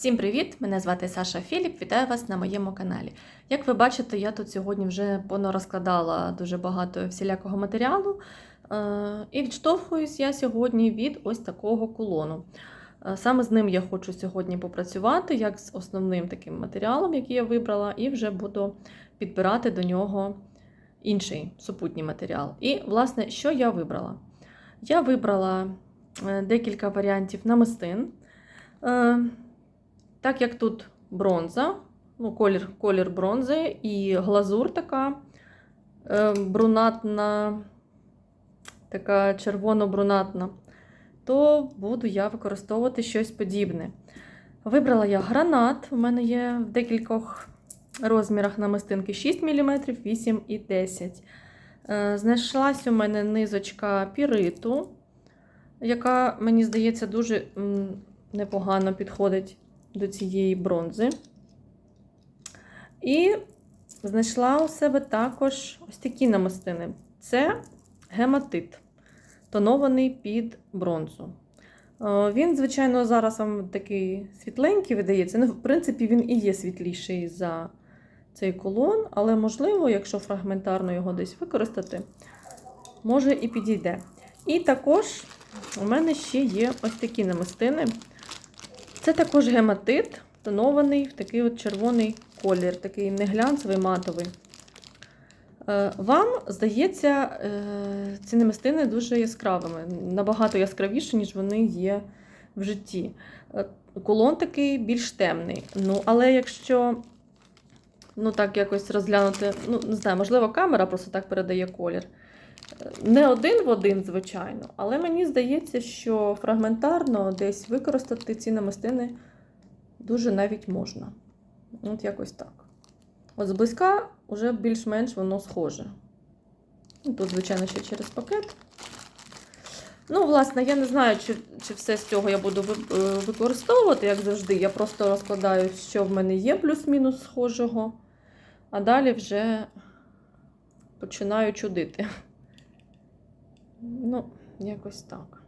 Всім привіт! Мене звати Саша Філіп. Вітаю вас на моєму каналі. Як ви бачите, я тут сьогодні вже понарозкладала дуже багато всілякого матеріалу. Е, І відштовхуюсь я сьогодні від ось такого кулону. Е, Саме з ним я хочу сьогодні попрацювати, як з основним таким матеріалом, який я вибрала, і вже буду підбирати до нього інший супутній матеріал. І, власне, що я вибрала? Я вибрала е, декілька варіантів намистин. Так як тут бронза, ну, колір, колір бронзи і глазур така е, брунатна, така червоно-брунатна, то буду я використовувати щось подібне. Вибрала я гранат, у мене є в декількох розмірах намистинки 6 мм, 8 і 10 Е, Знайшлась у мене низочка піриту, яка, мені здається, дуже непогано підходить до цієї бронзи. І знайшла у себе також ось такі намистини. Це гематит, тонований під бронзу. Е, Він, звичайно, зараз вам такий світленький видається. Ну, в принципі, він і є світліший за цей колон, але, можливо, якщо фрагментарно його десь використати, може і підійде. І також у мене ще є ось такі намистини. Це також гематит, тонований в такий от червоний колір, такий не глянцевий, матовий. Е, Вам, здається, е, ці намистини дуже яскравими, набагато яскравіші, ніж вони є в житті. Е, Колон такий більш темний. Ну, але якщо ну, так якось розглянути, ну, не знаю, можливо, камера просто так передає колір. Не один в один, звичайно, але мені здається, що фрагментарно десь використати ці намистини дуже навіть можна. От якось так. От зблизька вже більш-менш воно схоже. Ну, Тут, звичайно, ще через пакет. Ну, власне, я не знаю, чи, чи все з цього я буду е, використовувати, як завжди. Я просто розкладаю, що в мене є плюс-мінус схожого, а далі вже починаю чудити. Ну, якось так.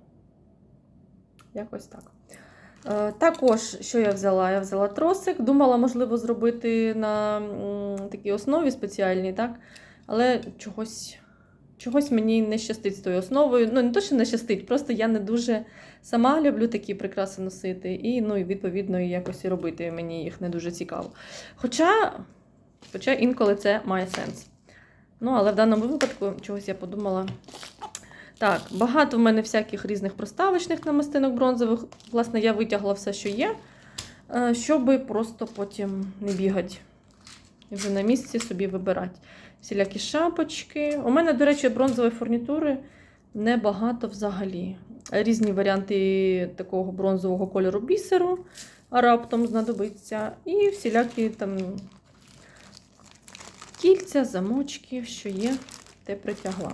Якось так. Е, Також, що я взяла? Я взяла тросик. Думала, можливо, зробити на такій основі спеціальній, так? Але чогось, чогось мені не щастить з тою основою. Ну, не то, що не щастить, просто я не дуже сама люблю такі прикраси носити, і, ну, і відповідно, якось і робити мені їх не дуже цікаво. Хоча, хоча інколи це має сенс. Ну, але в даному випадку чогось я подумала. Так, багато в мене всяких різних проставочних намистинок бронзових. Власне, я витягла все, що є, е, щоб просто потім не бігати. І вже на місці собі вибирати. Всілякі шапочки. У мене, до речі, бронзової фурнітури небагато взагалі. Різні варіанти такого бронзового кольору бісеру раптом знадобиться. І всілякі там кільця, замочки, що є, те притягла.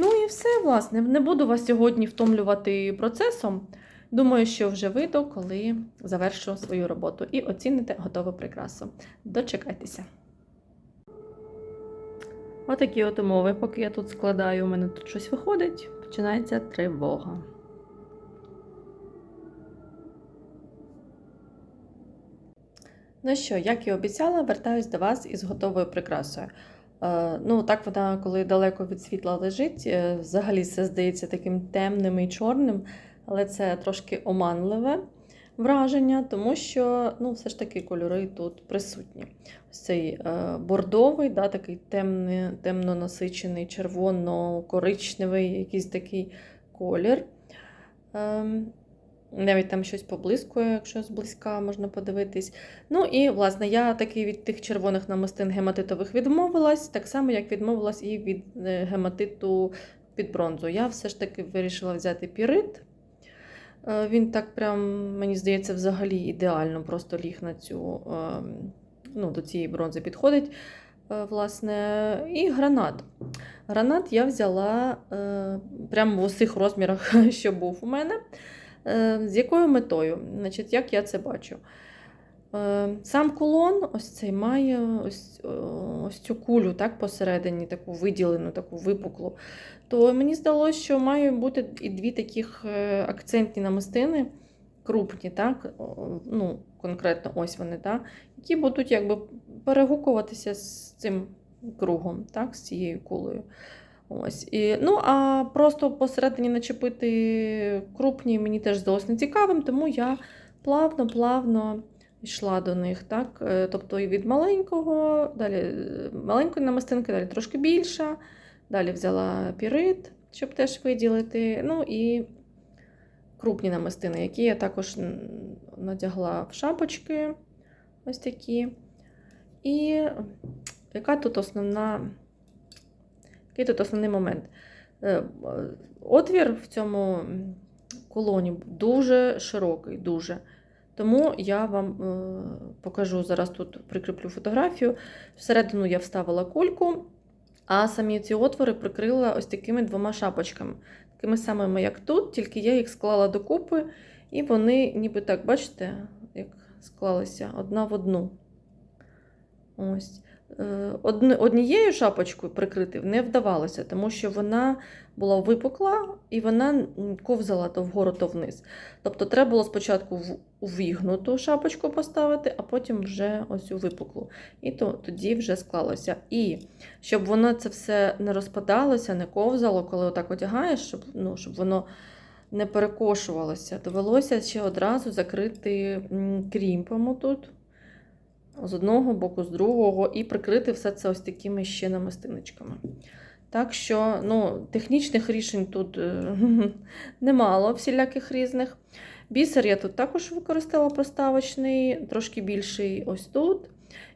Ну і все, власне. Не буду вас сьогодні втомлювати процесом. Думаю, що вже вийду, коли завершу свою роботу і оціните готову прикрасу. Дочекайтеся. Отакі от умови. Поки я тут складаю, у мене тут щось виходить, починається тривога. Ну що, як і обіцяла, вертаюсь до вас із готовою прикрасою. Е, Ну, так вона, коли далеко від світла лежить, е, взагалі все здається таким темним і чорним, але це трошки оманливе враження, тому що ну, все ж таки кольори тут присутні. Ось цей е, бордовий, да, такий темний, темно насичений, червоно-коричневий, якийсь такий колір. Ем, навіть там щось поблискує, якщо зблизька можна подивитись. Ну і, власне, я таки від тих червоних намистин гематитових відмовилась, так само, як відмовилась і від е, гематиту під бронзу. Я все ж таки вирішила взяти пірит. Е, Він так прям, мені здається, взагалі ідеально просто ліг на цю, е, ну, до цієї бронзи підходить. Е, Власне, і гранат. Гранат я взяла прямо в усіх розмірах, що був у мене. Е, З якою метою? Значить, Як я це бачу? Е, Сам кулон ось цей має ось, ось цю кулю так, посередині, таку виділену, таку випуклу. То мені здалося, що має бути і дві таких е, акцентні намистини крупні, так? ну, конкретно ось вони, так? які будуть якби перегукуватися з цим кругом, так? з цією кулею. Ось. І, ну, а просто посередині начепити крупні мені теж здалося нецікавим, тому я плавно-плавно йшла до них. Так? Е, Тобто і від маленького, далі е, маленької намистинки, далі трошки більша, далі взяла пірит, щоб теж виділити. Ну і крупні намистини, які я також надягла в шапочки. Ось такі. І яка тут основна, який тут основний момент? Е, Отвір в цьому колоні дуже широкий, дуже. Тому я вам е, покажу зараз тут прикріплю фотографію. Всередину я вставила кульку, а самі ці отвори прикрила ось такими двома шапочками. Такими самими, як тут, тільки я їх склала докупи, і вони, ніби так, бачите, як склалися одна в одну. Ось. Е, Однією шапочкою прикрити не вдавалося, тому що вона була випукла і вона ковзала то вгору, то вниз. Тобто треба було спочатку в увігнуту шапочку поставити, а потім вже ось у випуклу. І то, тоді вже склалося. І щоб воно це все не розпадалося, не ковзало, коли отак одягаєш, щоб, ну, щоб воно не перекошувалося, довелося ще одразу закрити крімпом тут з одного боку, з другого, і прикрити все це ось такими ще намистиночками. Так що ну, технічних рішень тут е, немало, всіляких різних. Бісер я тут також використала проставочний, трошки більший ось тут.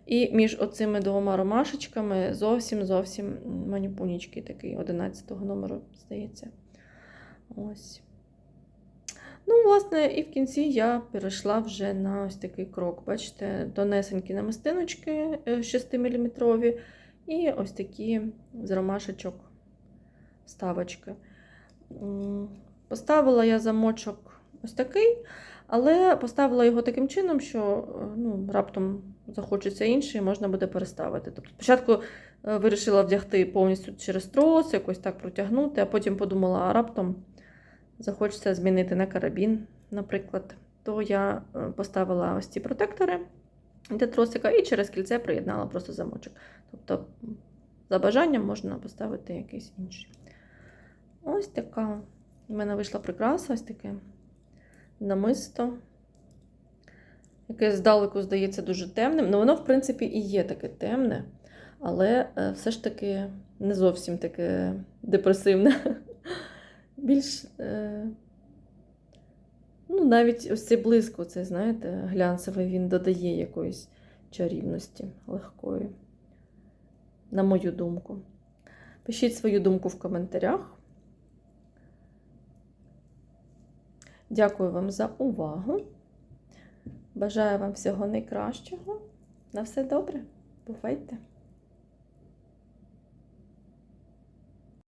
І між оцими двома ромашечками зовсім зовсім маніпунічки такий 11 номеру, здається. Ось. Ну, власне, і в кінці я перейшла вже на ось такий крок. Бачите, тонесенькі намистиночки 6 мм і ось такі з ромашечок вставочки. Поставила я замочок ось такий, але поставила його таким чином, що е, ну, раптом захочеться інший, можна буде переставити. Тобто спочатку е, вирішила вдягти повністю через трос, якось так протягнути, а потім подумала, а раптом захочеться змінити на карабін, наприклад, то я е, поставила ось ці протектори для тросика і через кільце приєднала просто замочок. Тобто, за бажанням можна поставити якийсь інший. Ось така в мене вийшла прикраса, ось таке намисто, яке здалеку здається дуже темним. Ну, воно, в принципі, і є таке темне, але е, все ж таки не зовсім таке депресивне. Більш, е, ну, навіть ось цей блиск, це, знаєте, глянцевий, він додає якоїсь чарівності легкої, на мою думку. Пишіть свою думку в коментарях. Дякую вам за увагу. Бажаю вам всього найкращого. На все добре. Бувайте!